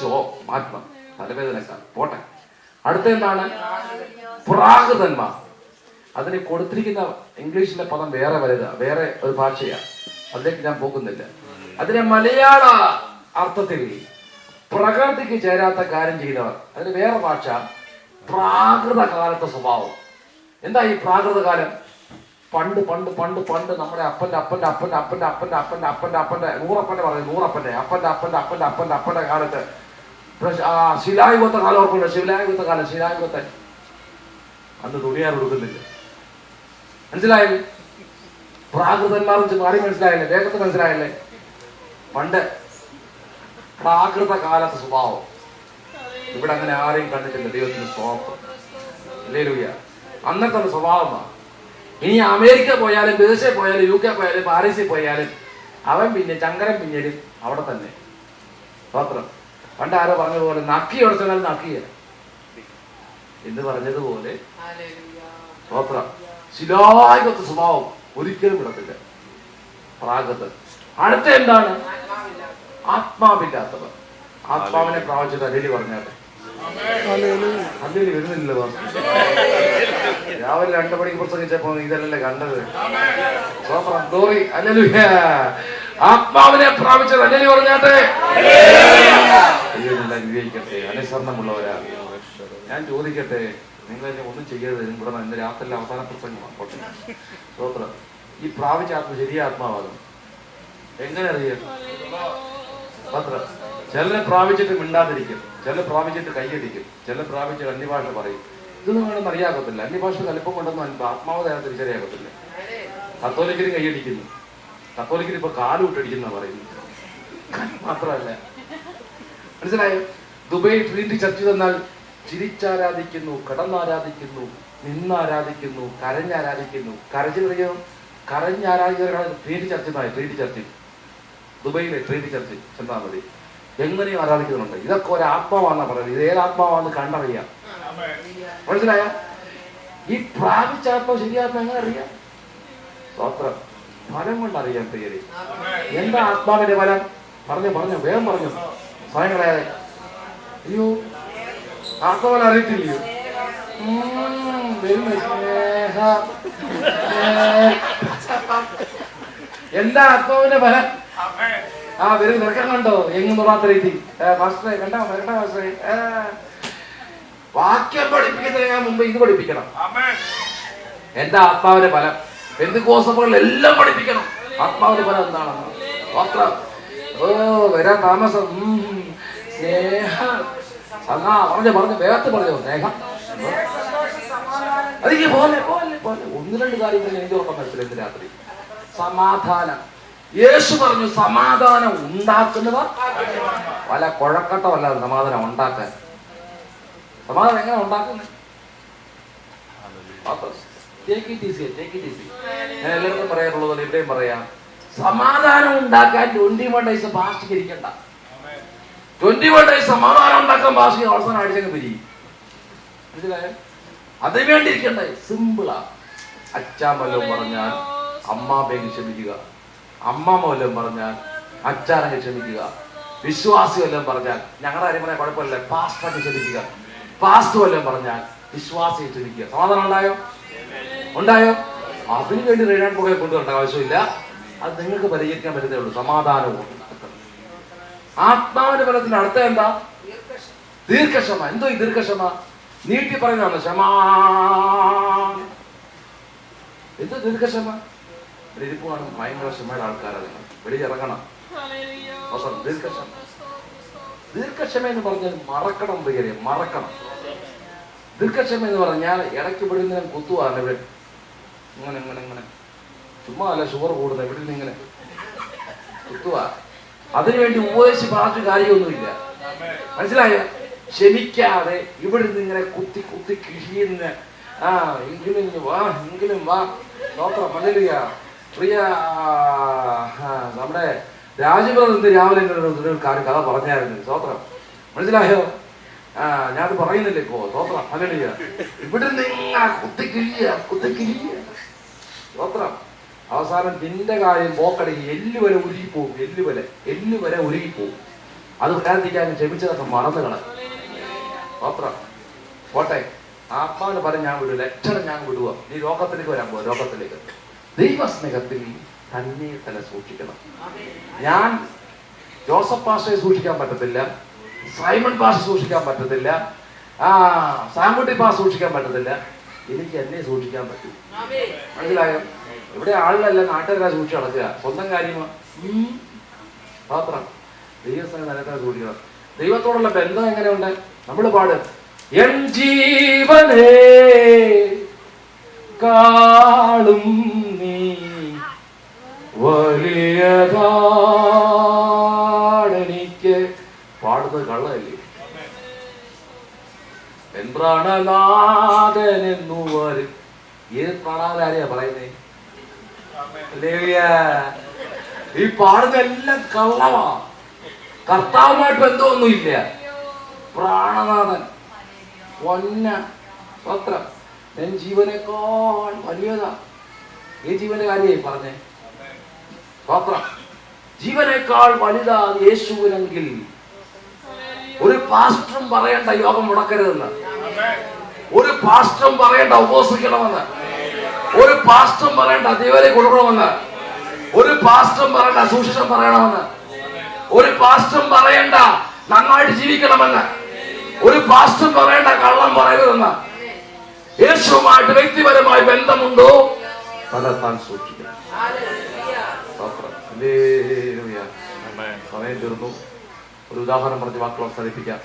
Show മാറ്റണം തലവേദനക്കാർ പോട്ടെ അടുത്ത എന്താണ് പ്രാകൃതന്മാർ അതിന് കൊടുത്തിരിക്കുന്ന ഇംഗ്ലീഷിലെ പദം വേറെ വലുതാ വേറെ ഒരു ഭാഷയാ അതിലേക്ക് ഞാൻ പോകുന്നില്ല അതിനെ മലയാള അർത്ഥത്തിൽ പ്രകൃതിക്ക് ചേരാത്ത കാര്യം ചെയ്തവർ അതിന് വേറെ ഭാഷ പ്രാകൃത കാലത്തെ സ്വഭാവം എന്താ ഈ പ്രാകൃത കാലം പണ്ട് പണ്ട് പണ്ട് പണ്ട് നമ്മുടെ അപ്പന്റെ അപ്പന്റെ അപ്പന്റെ അപ്പന്റെ അപ്പന്റെ അപ്പന്റെ അപ്പന്റെ അപ്പന്റെ നൂറപ്പന്റെ പറയും നൂറപ്പന്റെ അപ്പന്റെ അപ്പന്റെ അപ്പന്റെ അപ്പന്റെ അപ്പന്റെ കാലത്ത് ആ ശിലായുഗത്തെ കാലം ഓർക്കുന്നുണ്ട് ശിലായുഗത്തെ കാലം ശിലായുഗത്തെ. അന്ന് തുണിയാർ കൊടുക്കുന്നില്ല. മനസ്സിലായില്ലേ പ്രാകൃതന്മാർ മാറി മനസ്സിലായില്ലേ? വേഗത്തിൽ മനസ്സിലായില്ലേ? പണ്ട് പ്രാകൃത കാലത്തെ സ്വഭാവം. ഇവിടെ അങ്ങനെ ആരെയും കണ്ടിട്ടില്ല. ദൈവത്തിന് സ്വാർത്ഥം. അല്ലേ അന്നത്തെ സ്വഭാവമാണ് ഇനി അമേരിക്ക പോയാലും വിദേശയിൽ പോയാലും യു കെ പോയാലും പാരീസിൽ പോയാലും അവൻ പിന്നെ ചങ്കരൻ പിന്നീട് അവിടെ തന്നെ. സ്തോത്രം പണ്ട് ആരോ പറഞ്ഞതുപോലെ നക്കി ഉടച്ചാൽ നക്കിയ എന്ന് പറഞ്ഞതുപോലെ സ്തോത്രം സ്വഭാവം ഒരിക്കലും കിടക്കില്ല പ്രാഗത്ത്. അടുത്ത എന്താണ്? ആത്മാവില്ലാത്തവർ. ആത്മാവിനെ പ്രാപിച്ചത് അരളി പറഞ്ഞാട്ടെ. അല്ലേലി വരുന്നില്ലല്ലോ. രാവിലെ രണ്ടു മണിക്ക് പ്രസംഗിച്ചപ്പോ ഇതല്ലല്ലേ കണ്ടത്. സ്തോത്രം glory, hallelujah. ആത്മാവിനെ പ്രാപിച്ചത് അല്ലെങ്കിൽ പറഞ്ഞാട്ടെ? വിവേചിക്കട്ടെ. അനുസരണമുള്ളവരാ ഞാൻ ചോദിക്കട്ടെ നിങ്ങൾ എന്നെ ഒന്നും ചെയ്യരുത്. ഇവിടെ എന്റെ രാത്രിയിലെ അവസാന പ്രസംഗമാണ്. സ്തോത്രം ഈ പ്രാപിച്ച ആത്മ ശരിയ ആത്മാവാദം എങ്ങനെ അറിയാം? പത്രം ചിലരെ പ്രാപിച്ചിട്ട് മിണ്ടാതിരിക്കും. ചിലർ പ്രാപിച്ചിട്ട് കൈയടിക്കും. ചിലർ പ്രാപിച്ചിട്ട് അന്യഭാഷ പറയും. ഇതൊന്നും വേണമെന്ന് അറിയാകത്തില്ല. അന്യഭാഷ കലിപ്പം കൊണ്ടൊന്നും ആത്മാവ് തിരിച്ചറിയാകത്തില്ല കത്തോലിക്കലും കൈയടിക്കുന്നു. കത്തോലിക്കര് ഇപ്പൊ കാലു വിട്ടടിക്കുന്ന പറയുന്നു. മാത്രമല്ല. മനസ്സിലായോ? ദുബൈ ട്രീറ്റ് ചർച്ച തന്നാൽ ചിരിച്ചാരാധിക്കുന്നു കടന്നാരാധിക്കുന്നു നിന്നാരാധിക്കുന്നു കരഞ്ഞാരാധിക്കുന്നു. കരച്ചിലറിയോ കരഞ്ഞാരാധികരാണ് ട്രീറ്റ് ചർച്ച ട്രീറ്റ് ചർച്ച. ദുബൈയിലെ ട്രീറ്റ് ചർച്ച് ചെന്നാൽ മതി. എങ്ങനെയും ആരാധിക്കുന്നുണ്ട്. ഇതൊക്കെ ഒരു ആത്മാവാന്നാ പറയുന്നത്. ഇത് ഏത് ആത്മാവാന്ന് കണ്ടറിയാം. മനസ്സിലായ? ഈ പ്രാപിച്ച ആത്മാവ് ശരിയാത്മ എങ്ങനെ അറിയാം? സ്തോത്രം. ഫലം കൊണ്ട് അറിയാം പേര് എന്താ ആത്മാവിന്റെ ഫലം? പറഞ്ഞു പറഞ്ഞു വേഗം പറഞ്ഞു. സ്വയങ്ങളെ അയ്യോ ആത്മാവൻ അറിയത്തില്ലയോ? എന്താ ആത്മാവിന്റെ ഫലം? ആ വെറും നിറക്കം കണ്ടോ? എങ്ങും തൊടാത്ത രീതി. മാസ്റ്ററെ കണ്ടോ കണ്ടോ മാസ്റ്ററെ. വാക്യം പഠിപ്പിക്കുന്നതിന് മുമ്പ് ഇത് പഠിപ്പിക്കണം. എന്താ ആത്മാവിന്റെ ഫലം? എല്ലാം പഠിപ്പിക്കണം. ആത്മാവിന്റെ ഫലം എന്താണ്. ഓ വരാൻ താമസം. സ്നേഹ. സദാ പറഞ്ഞു പറഞ്ഞു. വേഗത്ത് പറഞ്ഞു. സ്നേഹം. അതിക്ക് പോലെ പോലെ പോലെ. ഒന്ന് രണ്ട് കാര്യങ്ങൾ എനിക്ക് ഓർമ്മ മനസ്സിലായി രാത്രി. സമാധാനം. യേശു പറഞ്ഞു സമാധാനം ഉണ്ടാക്കുന്നവർ പല കുഴക്കട്ടമല്ല സമാധാനം ഉണ്ടാക്കാൻ. സമാധാനം എങ്ങനെ ഉണ്ടാക്കുന്നത്? Take it easy take it easy ഞാൻ എല്ലാവർക്കും പറയാറുള്ളത് ഇവിടെയും പറയാം. സമാധാനം ഉണ്ടാക്കാൻ ട്വന്റി വൺ ഡേയ്സ് ഭാഷികരിക്കണ്ട ട്വന്റി വൺ ഡേയ്സ് സമാധാനം ഉണ്ടാക്കാൻ ഭാഷ അവസാനം അടിച്ചങ്ങ് പിരിയും മനസ്സിലായോ? അതിനു വേണ്ടി ഇരിക്കണ്ടേ സിമ്പിളാ അച്ഛാ വല്ലതും പറഞ്ഞാൽ അമ്മാമ്മയെ ക്ഷമിക്കുക. അമ്മാമ്മ വല്ലതും പറഞ്ഞാൽ അച്ചാരങ്ങ് ക്ഷമിക്കുക. വിശ്വാസി വല്ലതും പറഞ്ഞാൽ ഞങ്ങളുടെ കാര്യം പറയാൻ കുഴപ്പമില്ല. ഫാസ്റ്റ് ക്ഷമിക്കുക. പാസ്റ്റ് വല്ലതും പറഞ്ഞാൽ വിശ്വാസിയെ ക്ഷമിക്കുക. സമാധാനം ഉണ്ടായോ? ഉണ്ടായോ? അതിനു വേണ്ടി റീഡാൻ പോകെ കൊണ്ടുവരേണ്ട ആവശ്യമില്ല. അത് നിങ്ങൾക്ക് പരിഹരിക്കാൻ പറ്റുന്നേ ഉള്ളൂ. സമാധാനവും. ആത്മാവിന്റെ ഫലത്തിന്റെ അടുത്ത എന്താ? ദീർഘക്ഷമ. എന്തോ ഈ ദീർഘക്ഷമ? നീട്ടി പറയുന്നതാണ് ക്ഷമാ. എന്തോ ദീർഘക്ഷമ? ഇരിപ്പുമാണ് ഭയങ്കര ക്ഷമയുടെ ആൾക്കാരെ നിങ്ങൾ വെളിയിറങ്ങണം ദീർഘക്ഷമ. ദീർഘക്ഷമ എന്ന് പറഞ്ഞാൽ മറക്കണം പ്രിയരെ. മറക്കണം. ദീർഘക്ഷമ എന്ന് പറഞ്ഞാൽ ഇടയ്ക്ക് ഇവിടെ നിന്ന് കുത്തുവാണ് ഇവിടെ ഇങ്ങനെ ഇങ്ങനെ ഇങ്ങനെ. ചുമ്മാ അല്ല ഷുഗർ കൂടുന്നത് ഇവിടെ നിന്ന് ഇങ്ങനെ. കുത്തുവാ. അതിനുവേണ്ടി ഉപദേശിച്ച് പറഞ്ഞ കാര്യമൊന്നുമില്ല. മനസ്സിലായോ? ക്ഷമിക്കാതെ ഇവിടെ നിന്ന് ഇങ്ങനെ കുത്തി കുത്തി കിഴിയുന്ന. ആ എങ്കിലും വാ എങ്കിലും വാ. ഡോക്ടർ മല്ലിയ പ്രിയ നമ്മുടെ ഇന്ന് രാവിലെ കാര്യം കഥ പറഞ്ഞായിരുന്നു. സ്തോത്രം മനസ്സിലായോ? ആ ഞാൻ പറയുന്നില്ല ഇപ്പോ. സ്തോത്രം മല്ലിയ ഇവിടെ നിന്ന് ഇങ്ങനെ കുത്തി കിഴിയ കുത്തി കിഴിയ സ്തോത്രം അവസാനം നിന്റെ കാര്യം പോക്കടങ്ങി എല്ലുവരെ ഉരുകിപ്പോവും എല്ലുവരെ എല്ലുവരെ എല്ല് വരെ ഉരുകിപ്പോവും അത് വരാതിരിക്കാൻ ക്ഷമിച്ചതൊക്കെ മറന്നു കള മാത്രം. പോട്ടെ. ആത്മാവിന് പറഞ്ഞ് ഞാൻ വിടൂ. ലക്ഷണം ഞാൻ വിടുക നീ ലോകത്തിലേക്ക് വരാൻ പോവാ ലോകത്തിലേക്ക് ദൈവസ്നേഹത്തിൽ തന്നെ തന്നെ സൂക്ഷിക്കണം. ഞാൻ ജോസഫ് പാഷയെ സൂക്ഷിക്കാൻ പറ്റത്തില്ല. സൈമൺ പാഷ സൂക്ഷിക്കാൻ പറ്റത്തില്ല. ആ സാങ്കുട്ടി പാഷ സൂക്ഷിക്കാൻ പറ്റത്തില്ല. എനിക്ക് എന്നെ സൂക്ഷിക്കാൻ പറ്റും. മനസ്സിലായോ? ഇവിടെ ആളിലല്ല നാട്ടുകാരാ സൂക്ഷിച്ച് നടക്കുക. സ്വന്തം കാര്യമാ? പാത്രം ദൈവസ്ഥ നിലനിർത്താൻ സൂക്ഷിക്കണം. ദൈവത്തോടുള്ള ബന്ധം എങ്ങനെയുണ്ട്? നമ്മൾ പാട്. എൻ ജീവനേ കാളും നീ വലിയതാണെനിക്ക്. പാടുന്നത് കള്ളല്ലേ എൻ പ്രാണനാഥൻ എന്നു വരും ഏത് പ്രാണാഥൻ ആരെയാ പറയുന്നേ? ഈ പാടുന്ന എല്ലാം കള്ളവാ. കർത്താവുമായിട്ട് ബന്ധമൊന്നുമില്ല. പ്രാണനാഥൻ. പൊന്ന പത്രം ഞാൻ ജീവനേക്കാൾ വലിയതാ. ഈ ജീവന്റെ കാര്യമായി പറഞ്ഞേ? പത്രം ജീവനേക്കാൾ വലുതാ യേശുവിനെങ്കിൽ ഒരു പാസ്റ്ററും പറയണ്ട യോഗം മുടക്കരുതെന്ന്. ഒരു പാസ്റ്ററും പറയണ്ട ഉപവസിക്കണമെന്ന് ഒരു പാസ്റ്ററും പറയണ്ട ദൈവരെ കൊടുക്കണമെന്ന്. ഒരു പാസ്റ്ററും പറയണ്ട സുശേഷം പറയണമെന്ന്. ഒരു പാസ്റ്ററും പറയണ്ട നന്നായിട്ട് ജീവിക്കണമെന്ന്. ഒരു പാസ്റ്ററും പറയണ്ട കള്ളം പറയരുതെന്ന്. യേശുവുമായിട്ട് വ്യക്തിപരമായി ബന്ധമുണ്ടോ? തകർത്താൻ സൂക്ഷിക്കണം. സമയം തീർന്നു. ഒരു ഉദാഹരണം പറഞ്ഞ് വാക്കുകൾ അവസാനിപ്പിക്കാം.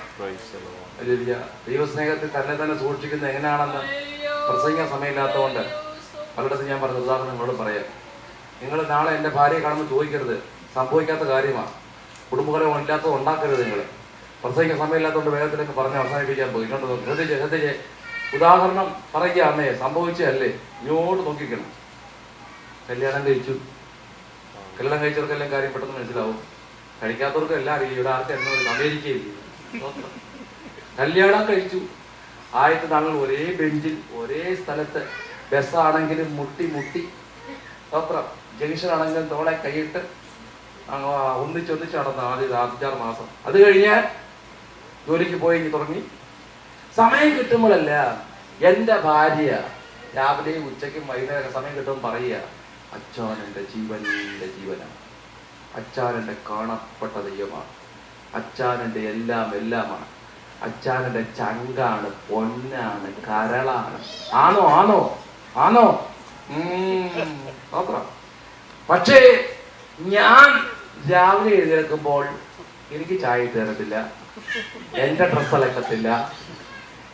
ദൈവസ്നേഹത്തിൽ തന്നെ തന്നെ സൂക്ഷിക്കുന്നത് എങ്ങനെയാണെന്ന് പ്രസംഗിക്കാൻ സമയമില്ലാത്തതുകൊണ്ട് പലയിടത്തും ഞാൻ പറഞ്ഞ ഉദാഹരണം നിങ്ങളോട് പറയാം. നിങ്ങൾ നാളെ എന്റെ ഭാര്യയെ കാണുമ്പോൾ ചോദിക്കരുത്. സംഭവിക്കാത്ത കാര്യമാണ്. കുടുംബകലം ഇല്ലാത്തത് ഉണ്ടാക്കരുത് നിങ്ങൾ. പ്രസംഗിക്കാൻ സമയമില്ലാത്തതുകൊണ്ട് വേഗത്തിലൊക്കെ പറഞ്ഞ് അവസാനിപ്പിക്കാൻ പോയി ശ്രദ്ധിച്ച് ശ്രദ്ധിച്ചേ ശ്രദ്ധിച്ചേ. ഉദാഹരണം പറയുക അമ്മേ സംഭവിച്ചല്ലേ ഇങ്ങോട്ട് നോക്കിക്കണം. കല്യാണം കഴിച്ചു. കല്യാണം കഴിച്ചവർക്കെല്ലാം കാര്യം പെട്ടെന്ന് മനസ്സിലാവും. കഴിക്കാത്തവർക്കും എല്ലാം അറിയില്ല? ഇവിടെ ആർക്കും എന്നെ അമേരിക്കയിൽ. കല്യാണം കഴിച്ചു. ആദ്യത്തെ നാളുകൾ ഒരേ ബെഞ്ചിൽ ഒരേ സ്ഥലത്ത് ബസ്സാണെങ്കിലും മുട്ടി മുട്ടി. സ്തോത്രം ജംഗ്ഷൻ ആണെങ്കിലും തോളെ കൈയിട്ട് ഒന്നിച്ചൊന്നിച്ച് നടന്ന ആദ്യ അഞ്ചാറ് മാസം. അത് കഴിഞ്ഞ് ജോലിക്ക് പോയി തുടങ്ങി. സമയം കിട്ടുമ്പോഴല്ല എന്റെ ഭാര്യ രാവിലെയും ഉച്ചയ്ക്കും വൈകുന്നേരം സമയം കിട്ടുമ്പോൾ പറയുക അച്ഛൻ എന്റെ ജീവന്റെ ജീവനാണ് അച്ഛൻ കാണപ്പെട്ട ദൈവമാണ്. അച്ഛൻ എന്റെ എല്ലാം എല്ലാമാണ്. അച്ഛൻ എന്റെ ചങ്കാണ് പൊന്നാണ് കരളാണ്. ആണോ ആണോ ആണോ? പക്ഷേ ഞാൻ രാവിലെ എഴുന്നേൽക്കുമ്പോൾ എനിക്ക് ചായ തരത്തില്ല എന്റെ ഡ്രസ്സ് അലക്കത്തില്ല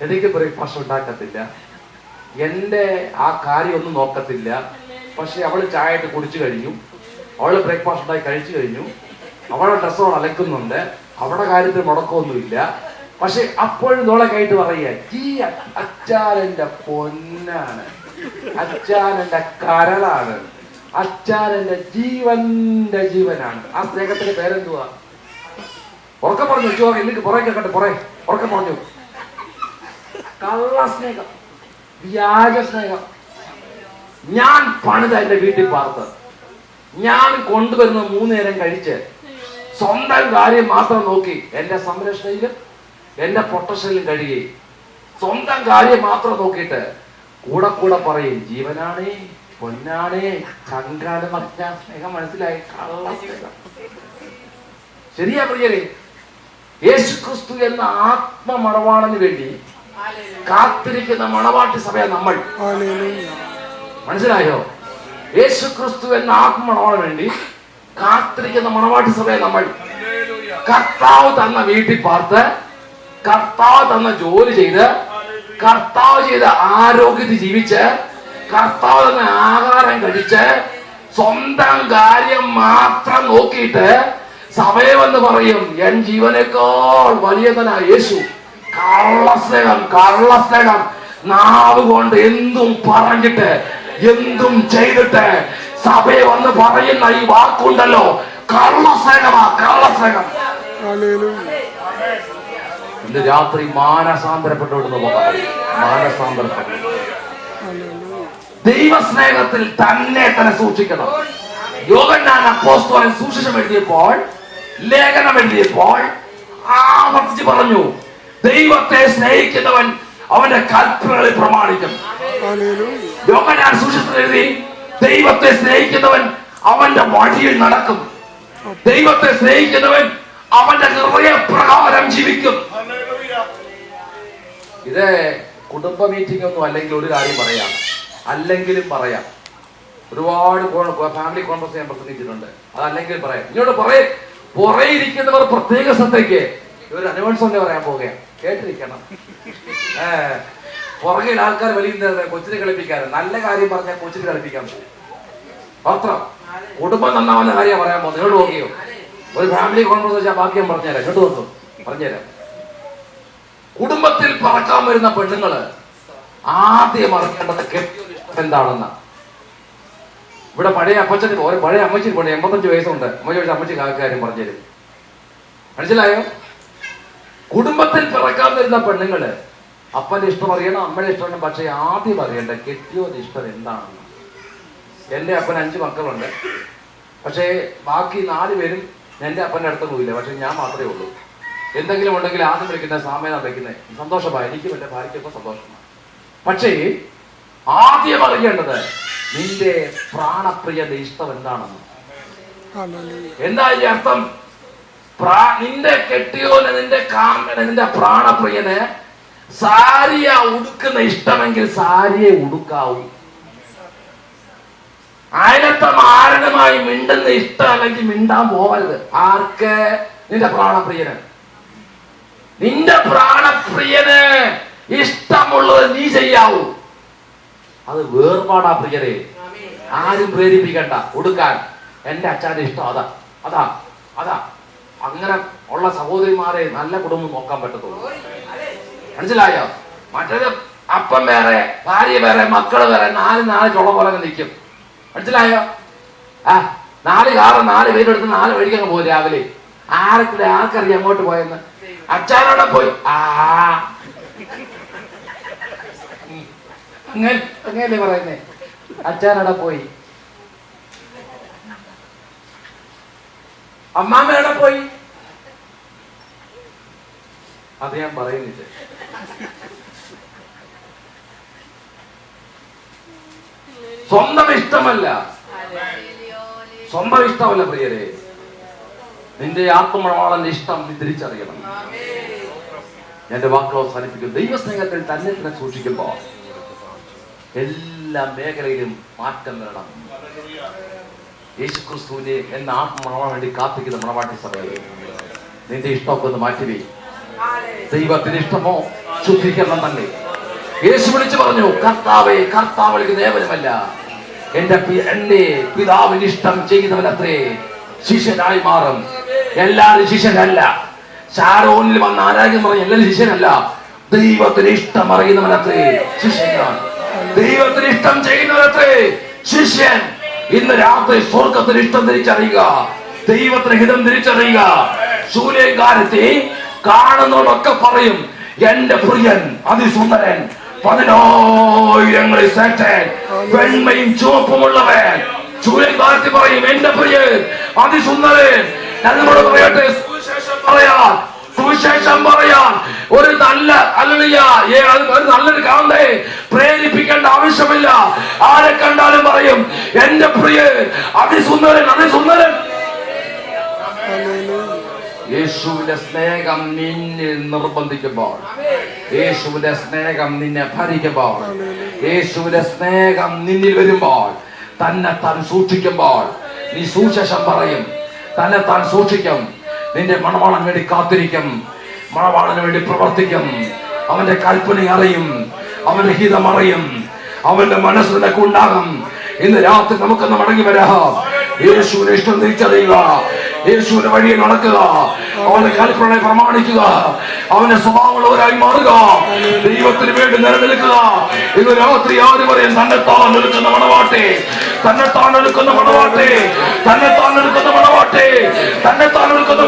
എനിക്ക് ബ്രേക്ക്ഫാസ്റ്റ് ഉണ്ടാക്കത്തില്ല എന്റെ ആ കാര്യമൊന്നും നോക്കത്തില്ല. പക്ഷെ അവൾ ചായ ഇട്ട് കുടിച്ചു കഴിഞ്ഞു. അവൾ ബ്രേക്ക്ഫാസ്റ്റ് ഉണ്ടായി കഴിച്ചു കഴിഞ്ഞു. അവളെ ഡ്രസ്സ് അവൾ അലക്കുന്നുണ്ട്. അവളുടെ കാര്യത്തിൽ മുടക്കമൊന്നുമില്ല. പക്ഷെ അപ്പോഴും നോളെ കൈയിട്ട് പറയുക ഈ അച്ചാരന്റെ പൊന്നാണ്. അച്ചാരന്റെ കരളാണ്. അച്ചാരന്റെ ജീവന്റെ ജീവനാണ്. ആ സ്നേഹത്തിന്റെ പേരെന്തുവാ? ഉറക്കം പറഞ്ഞു ചോ എനിക്ക് പുറകെ കേട്ടെ പുറേ ഉറക്കം പറഞ്ഞു. കള്ള സ്നേഹം. വ്യാജ സ്നേഹം. ഞാൻ പണിത എന്റെ വീട്ടിൽ പാർത്ത്. ഞാൻ കൊണ്ടുവരുന്ന മൂന്ന് നേരം കഴിച്ച് സ്വന്തം കാര്യം മാത്രം നോക്കി എന്റെ സംരക്ഷണയിലും എന്റെ പ്രൊട്ടക്ഷനിലും കഴിയുകയും സ്വന്തം കാര്യം മാത്രം നോക്കിയിട്ട് കൂടെ കൂടെ പറയും ജീവനാണേ പൊന്നാണേ മറ്റ സ്നേഹം മനസ്സിലായി. കള്ള സ്നേഹം. ശരിയാ പ്രിയരെ? യേശു ക്രിസ്തു എന്ന ആത്മ മണവാളന് വേണ്ടി കാത്തിരിക്കുന്ന മണവാട്ടി സഭയ നമ്മൾ. മനസ്സിലായോ? യേശു ക്രിസ്തു എന്ന ആത്മ മണവാളന് വേണ്ടി കാത്തിരിക്കുന്ന മണവാട്ടി സഭയെ നമ്മൾ കർത്താവ് തന്ന വീട്ടിൽ പാർത്ത് കർത്താവ് തന്ന ജോലി ചെയ്ത് കർത്താവ് ചെയ്ത ആരോഗ്യത്തിൽ ജീവിച്ച് കർത്താവ് തന്ന ആഹാരം കഴിച്ച് സ്വന്തം കാര്യം മാത്രം നോക്കിയിട്ട് സമയമെന്ന് പറയും എൻ ജീവനേക്കാൾ വലിയതനാ യേശു കള്ളസ്നേഹം കള്ളസ്നേഹം നാവ് കൊണ്ട് എന്തും പറഞ്ഞിട്ട് എന്തും ചെയ്തിട്ട് സഭയെ വന്ന് പറയുന്ന ഈ വാക്കുണ്ടല്ലോ. കള്ളസ്നേഹമാ രാത്രി മാനസാന്തരപ്പെട്ടു മാനസാന്തരപ്പെട്ടു. ദൈവസ്നേഹത്തിൽ തന്നെ തന്നെ സൂക്ഷിക്കണം. യോഗനാൻ അപ്പോസ്തോലൻ സൂക്ഷിച്ചം എഴുതിയപ്പോൾ ലേഖനം എഴുതിയപ്പോൾ ആവർത്തിച്ച് പറഞ്ഞു ദൈവത്തെ സ്നേഹിക്കുന്നവൻ അവന്റെ കൽപ്പനകളിൽ പ്രമാണിക്കും. എഴുതി ദൈവത്തെ സ്നേഹിക്കുന്നവൻ അവന്റെ വഴിയിൽ നടക്കും. ദൈവത്തെ സ്നേഹിക്കുന്നവൻ അവന്റെ ഹൃദയപ്രകാരം ജീവിക്കും. ഇത് കുടുംബ മീറ്റിംഗ് ഒന്നും അല്ലെങ്കിൽ ഒരു കാര്യം പറയാം. അല്ലെങ്കിലും പറയാം. ഒരുപാട് ഫാമിലി കോൺഫറൻസ് ഞാൻ പ്രസംഗിച്ചിട്ടുണ്ട്. അതല്ലെങ്കിൽ പറയാം. ഇങ്ങോട്ട് പറയേ പുറേ ഇരിക്കുന്നവർ പ്രത്യേക ശ്രദ്ധയ്ക്ക്. ഒരു അനുവൻസൊക്കെ പറയാൻ പോവുകയാണ്? കേട്ടിരിക്കണം. ഏ പുറകിൽ ആൾക്കാർ വലിയുന്നത് കൊച്ചിനെ കളിപ്പിക്കാറ് നല്ല കാര്യം പറഞ്ഞാൽ കൊച്ചിനെ കളിപ്പിക്കാൻ പോകും പത്രം കുടുംബം നന്നാവുന്ന കാര്യം പറയാൻ പോകുന്നത്. നിങ്ങൾ നോക്കിയോ? ഒരു ഫാമിലി കോൺഫറൻസ് വെച്ചാൽ ബാക്കി ഞാൻ പറഞ്ഞുതരാം. കേട്ടു നോക്കും പറഞ്ഞുതരാം. കുടുംബത്തിൽ പറക്കാൻ വരുന്ന പെണ്ണുങ്ങൾ ആദ്യം അറിയേണ്ടത് കെട്ടിയ എന്താണെന്ന്. ഇവിടെ പഴയ അപ്പച്ചൻ ഒരു പഴയ അമ്മച്ചി കൊണ്ട് എൺപത്തഞ്ച് വയസ്സുണ്ട്. അമ്മ ചോദിച്ച അമ്മച്ചി കാര്യം പറഞ്ഞുതരും മനസ്സിലായോ? കുടുംബത്തിൽ പിറക്കാൻ വരുന്ന പെണ്ണുങ്ങൾ അപ്പന്റെ ഇഷ്ടം അറിയണം അമ്മയുടെ ഇഷ്ടം അറിയണം. പക്ഷേ ആദ്യം അറിയണ്ട കെട്ടിയോ ഇഷ്ടം എന്താണെന്ന്. എന്റെ അപ്പൻ അഞ്ച് മക്കളുണ്ട്. പക്ഷേ ബാക്കി നാല് പേരും എന്റെ അപ്പന്റെ അടുത്ത് പോയില്ല. പക്ഷെ ഞാൻ മാത്രമേ ഉള്ളൂ. എന്തെങ്കിലും ഉണ്ടെങ്കിൽ ആദ്യം വിളിക്കുന്ന സാമേന വയ്ക്കുന്നത് സന്തോഷമായി എനിക്കും എന്റെ ഭാര്യയ്ക്കൊക്കെ സന്തോഷമാണ്. പക്ഷേ ആദ്യം അറിയേണ്ടത് നിന്റെ പ്രാണപ്രിയന്റെ ഇഷ്ടം എന്താണെന്ന്. എന്താ ഈ അർത്ഥം? നിന്റെ കെട്ടിയോന് നിന്റെ കാമന് നിന്റെ പ്രാണപ്രിയന് സാരിയ ഉടുക്കുന്ന ഇഷ്ടമെങ്കിൽ സാരിയെ ഉടുക്കാവൂ. അയലത്തെ മാരണമായി മിണ്ടുന്ന ഇഷ്ടമല്ലെങ്കിൽ മിണ്ടാൻ പോവരുത്. ആർക്ക്? നിന്റെ പ്രാണപ്രിയന്. നിന്റെ പ്രാണപ്രിയന് ഇഷ്ടമുള്ളത് നീ ചെയ്യാവൂ. അത് വേർപാടാ പ്രിയരെ. ആരും പ്രേരിപ്പിക്കണ്ട. ഉടുക്കാൻ. എന്റെ അച്ഛന്റെ ഇഷ്ടം അതാ. അതാ. അതാ. അങ്ങനെ ഉള്ള സഹോദരിമാരെ നല്ല കുടുംബം നോക്കാൻ പറ്റത്തുള്ളൂ. മനസ്സിലായോ? മറ്റേത് അപ്പം വേറെ ഭാര്യ വേറെ മക്കൾ വേറെ നാല് നാല് ചുള പോലെ നിൽക്കും. മനസ്സിലായോ? ആ നാല് കാറ് നാല് പേരെടുത്ത് നാല് വഴിക്കങ്ങ് പോകും രാവിലെ. ആർക്കിടെ ആർക്കറിയാം അങ്ങോട്ട് പോയെന്ന്? അച്ഛനോടെ പോയി. ആ. അങ്ങനെയല്ലേ പറയുന്നേ? അച്ഛനോടെ പോയി. അമ്മാമ്മ പോയി? അത് ഞാൻ പറയുന്നില്ല. സ്വന്തം ഇഷ്ടമല്ല. സ്വന്തം ഇഷ്ടമല്ല പ്രിയരെ. നിന്റെ ആത്മമണവാളന്റെ ഇഷ്ടം നീ തിരിച്ചറിയണം. എന്റെ വാക്കുകൾ അവസാനിപ്പിക്കും ദൈവസ്നേഹത്തിൽ തന്നെ തന്നെ സൂക്ഷിക്കുമ്പോൾ എല്ലാ മേഖലയിലും മാറ്റം വരണം. യേശുക്രിസ്തുവിനെ എന്ന ആത്മമണവാൻ വേണ്ടി കാത്തിക്കുന്ന മണവാട്ടി സഭയെ നിന്റെ ഇഷ്ടമൊക്കെ ഒന്ന് മാറ്റിവേ ദൈവത്തിന് ഇഷ്ടമോ? ശുദ്ധീകരണം തന്നെ യേശു വിളിച്ചു പറഞ്ഞു കർത്താവെ കർത്താവ് വിളിക്കുന്ന ഏവനുമല്ല. എന്റെ എന്റെ പിതാവിന് ഇഷ്ടം ചെയ്യുന്നവനത്രേ ശിഷ്യനായി മാറും. എല്ലാവരും ശിഷ്യനല്ല. ശാരോനിൽ വന്ന ആരാധന പറഞ്ഞ എല്ലാവരും ശിഷ്യനല്ല. ദൈവത്തിന് ഇഷ്ടം അറിയുന്നവനത്രേ ശിഷ്യനാണ്. ദൈവത്തിന് ഇഷ്ടം ചെയ്യുന്നവനത്രേ ശിഷ്യൻ. ഇന്ന് രാത്രി സ്വർഗത്തിന് ഇഷ്ടം തിരിച്ചറിയുക. ദൈവത്തിന് ഹിതം തിരിച്ചറിയുക. സൂര്യകാലത്തെ കാണുന്നവരൊക്കെ പറയും എന്റെ പ്രിയൻ അതിസുന്ദരൻ പതിനായിരങ്ങളിൽ ശ്രേഷ്ഠൻ വെണ്മയും ചുവപ്പുമുള്ളവൻ. താഴ്ത്തി പറയും എന്റെ പ്രിയൻ അതിസുന്ദരൻ. ഞങ്ങളോട് പറയട്ടെ സുവിശേഷം പറയാൻ സുവിശേഷം പറയാൻ ഒരു നല്ല അല്ലല്ല ഏ അത് ഒരു നല്ലൊരു കാന്തേ പ്രേരിപ്പിക്കേണ്ട ആവശ്യമില്ല ആരെ കണ്ടാലും പറയും എന്റെ പ്രിയൻ അതിസുന്ദരൻ അതിസുന്ദരൻ Hallelujah. യേശുവിന്റെ സ്നേഹം നിന്നെ നിർബന്ധിക്കുമ്പോൾ. യേശുവിന്റെ സ്നേഹം നിന്നെ ഭരിക്കുമ്പോൾ. യേശുവിന്റെ സ്നേഹം നിന്നിൽ വരുമ്പോൾ. തന്നെ താൻ സൂക്ഷിക്കുമ്പോൾ. നീ സുശേഷം പറയും. തന്നെ താൻ സൂക്ഷിക്കും. നിന്റെ മണവാളൻ വേണ്ടി കാത്തിരിക്കും. മണവാളന് വേണ്ടി പ്രവർത്തിക്കും. അവന്റെ കൽപ്പന അറിയും. അവന്റെ ഹിതം അറിയും. അവന്റെ മനസ്സ് നിനക്കുണ്ടാകും ഇന്ന് രാത്രി നമുക്കൊന്ന് മടങ്ങി വരാം. യേശുവിനെ ഇഷ്ടം തിരിച്ചറിയുക. യേശുവിന്റെ വഴിയെ നടക്കുക. അവന്റെ കൽപ്പനയെ പ്രമാണിക്കുക. അവന്റെ സ്വഭാവമുള്ളവരായി മാറുക. ദൈവത്തിന് വേണ്ടി നിലനിൽക്കുക. ഇന്ന് രാത്രി ആര് പറയും തന്നെത്താൻ എടുക്കുന്ന മണവാട്ടെ. തന്നെത്താൻ എടുക്കുന്ന മണവാട്ടെ. തന്നെത്താൻ എടുക്കുന്ന മണവാട്ടെ. തന്നെത്താൻ എടുക്കുന്ന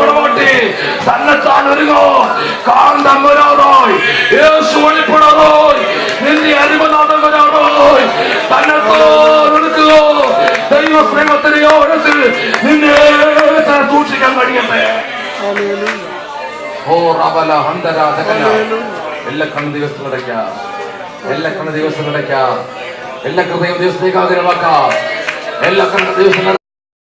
ഓരത്തിൽ നിന്നെ തന്നെ സൂക്ഷിക്കാൻ കഴിയട്ടെ Hallelujah. ഹന്തര ദകന എല്ലാ കണ്ണു ദിവസത്തിലടയ്ക്കാം എല്ലാ കണ്ണു ദിവസത്തിലടയ്ക്കാം എല്ലാ ഹൃദയം ദിവസത്തേക്ക് ആഗ്രഹമാക്കാം എല്ലാ കണ്ണു ദിവസം